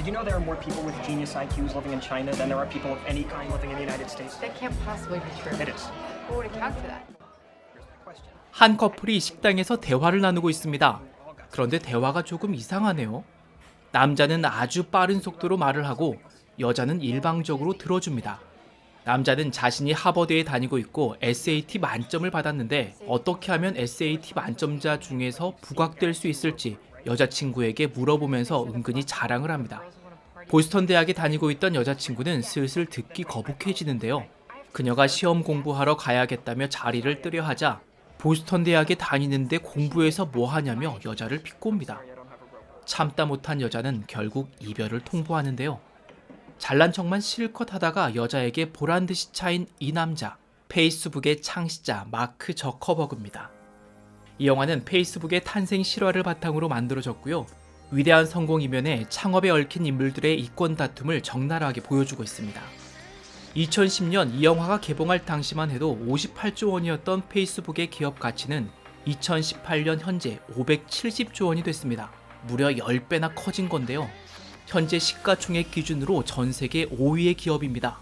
Did you know there are more people with genius IQs living in China than there are people of any kind living in the United States? That can't possibly be true. It is. Who would account for that? 한 커플이 식당에서 대화를 나누고 있습니다. 그런데 대화가 조금 이상하네요. 남자는 아주 빠른 속도로 말을 하고 여자는 일방적으로 들어줍니다. 남자는 자신이 하버드에 다니고 있고 SAT 만점을 받았는데 어떻게 하면 SAT 만점자 중에서 부각될 수 있을지 여자친구에게 물어보면서 은근히 자랑을 합니다. 보스턴 대학에 다니고 있던 여자친구는 슬슬 듣기 거북해지는데요. 그녀가 시험 공부하러 가야겠다며 자리를 뜨려 하자 보스턴 대학에 다니는데 공부해서 뭐 하냐며 여자를 비꼽니다. 참다 못한 여자는 결국 이별을 통보하는데요. 잘난 척만 실컷 하다가 여자에게 보란 듯이 차인 이 남자, 페이스북의 창시자 마크 저커버그입니다. 이 영화는 페이스북의 탄생 실화를 바탕으로 만들어졌고요. 위대한 성공 이면에 창업에 얽힌 인물들의 이권 다툼을 적나라하게 보여주고 있습니다. 2010년 이 영화가 개봉할 당시만 해도 58조 원이었던 페이스북의 기업 가치는 2018년 현재 570조 원이 됐습니다. 무려 10배나 커진 건데요. 현재 시가총액 기준으로 전 세계 5위의 기업입니다.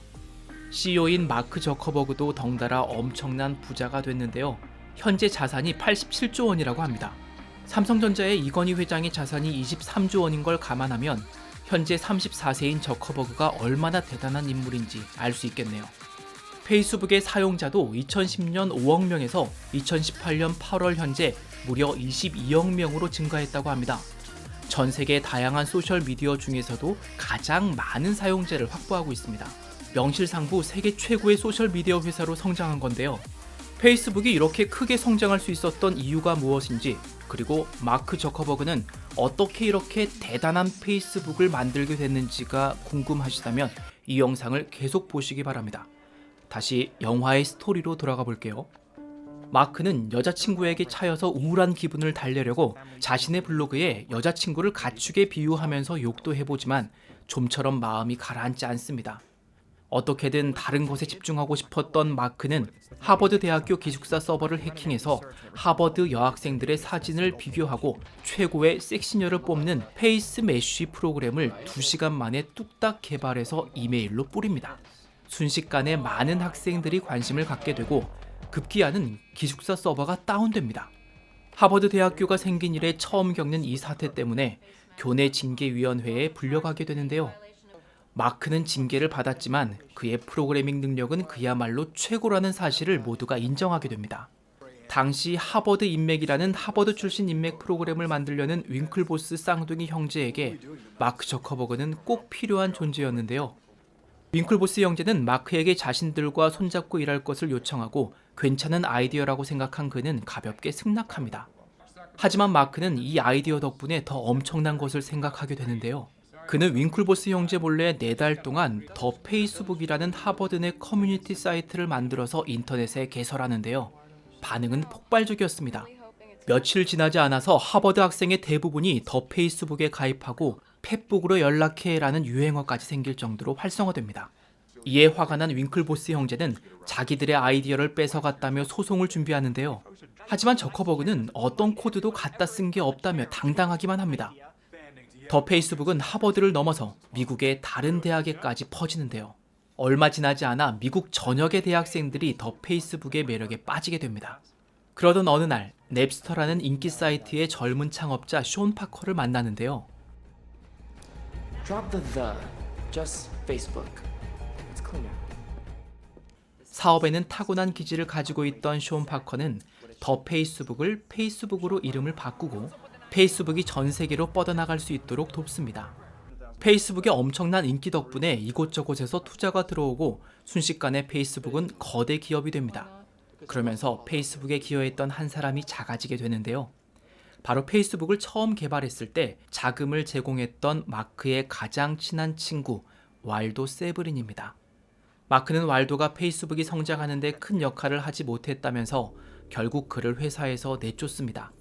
CEO인 마크 저커버그도 덩달아 엄청난 부자가 됐는데요. 현재 자산이 87조 원이라고 합니다. 삼성전자의 이건희 회장의 자산이 23조 원인 걸 감안하면 현재 34세인 저커버그가 얼마나 대단한 인물인지 알 수 있겠네요. 페이스북의 사용자도 2010년 5억 명에서 2018년 8월 현재 무려 22억 명으로 증가했다고 합니다. 전 세계 다양한 소셜 미디어 중에서도 가장 많은 사용자를 확보하고 있습니다. 명실상부 세계 최고의 소셜 미디어 회사로 성장한 건데요. 페이스북이 이렇게 크게 성장할 수 있었던 이유가 무엇인지, 그리고 마크 저커버그는 어떻게 이렇게 대단한 페이스북을 만들게 됐는지가 궁금하시다면 이 영상을 계속 보시기 바랍니다. 다시 영화의 스토리로 돌아가 볼게요. 마크는 여자친구에게 차여서 우울한 기분을 달래려고 자신의 블로그에 여자친구를 가축에 비유하면서 욕도 해보지만 좀처럼 마음이 가라앉지 않습니다. 어떻게든 다른 것에 집중하고 싶었던 마크는 하버드 대학교 기숙사 서버를 해킹해서 하버드 여학생들의 사진을 비교하고 최고의 섹시녀를 뽑는 페이스 매쉬 프로그램을 2시간 만에 뚝딱 개발해서 이메일로 뿌립니다. 순식간에 많은 학생들이 관심을 갖게 되고 급기야는 기숙사 서버가 다운됩니다. 하버드 대학교가 생긴 이래 처음 겪는 이 사태 때문에 교내 징계위원회에 불려가게 되는데요. 마크는 징계를 받았지만 그의 프로그래밍 능력은 그야말로 최고라는 사실을 모두가 인정하게 됩니다. 당시 하버드 인맥이라는 하버드 출신 인맥 프로그램을 만들려는 윙클보스 쌍둥이 형제에게 마크 저커버그는 꼭 필요한 존재였는데요. 윙클보스 형제는 마크에게 자신들과 손잡고 일할 것을 요청하고 괜찮은 아이디어라고 생각한 그는 가볍게 승낙합니다. 하지만 마크는 이 아이디어 덕분에 더 엄청난 것을 생각하게 되는데요. 그는 윙클보스 형제 몰래 4달 동안 더 페이스북이라는 하버드 내 커뮤니티 사이트를 만들어서 인터넷에 개설하는데요. 반응은 폭발적이었습니다. 며칠 지나지 않아서 하버드 학생의 대부분이 더 페이스북에 가입하고 펫북으로 연락해라는 유행어까지 생길 정도로 활성화됩니다. 이에 화가 난 윙클보스 형제는 자기들의 아이디어를 뺏어갔다며 소송을 준비하는데요. 하지만 저커버그는 어떤 코드도 갖다 쓴 게 없다며 당당하기만 합니다. 더 페이스북은 하버드를 넘어서 미국의 다른 대학에까지 퍼지는데요. 얼마 지나지 않아 미국 전역의 대학생들이 더 페이스북의 매력에 빠지게 됩니다. 그러던 어느 날 넵스터라는 인기 사이트의 젊은 창업자 쇼 파커를 만나는데요. 사업에는 타고난 기질을 가지고 있던 쇼 파커는 더 페이스북을 페이스북으로 이름을 바꾸고 페이스북이 전 세계로 뻗어나갈 수 있도록 돕습니다. 페이스북의 엄청난 인기 덕분에 이곳저곳에서 투자가 들어오고 순식간에 페이스북은 거대 기업이 됩니다. 그러면서 페이스북에 기여했던 한 사람이 작아지게 되는데요. 바로 페이스북을 처음 개발했을 때 자금을 제공했던 마크의 가장 친한 친구 와일도 세브린입니다. 마크는 왈도가 페이스북이 성장하는데 큰 역할을 하지 못했다면서 결국 그를 회사에서 내쫓습니다.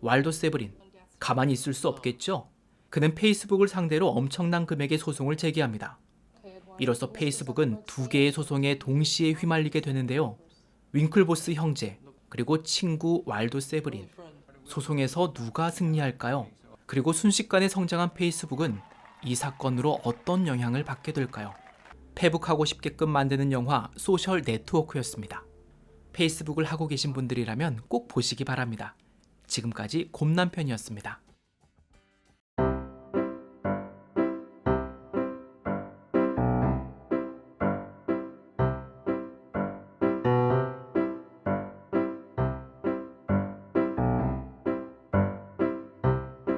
왈도 세브린. 가만히 있을 수 없겠죠? 그는 페이스북을 상대로 엄청난 금액의 소송을 제기합니다. 이로써 페이스북은 두 개의 소송에 동시에 휘말리게 되는데요. 윙클보스 형제, 그리고 친구 왈도 세브린. 소송에서 누가 승리할까요? 그리고 순식간에 성장한 페이스북은 이 사건으로 어떤 영향을 받게 될까요? 페북하고 싶게끔 만드는 영화 소셜 네트워크였습니다. 페이스북을 하고 계신 분들이라면 꼭 보시기 바랍니다. 지금까지 곰남편이었습니다.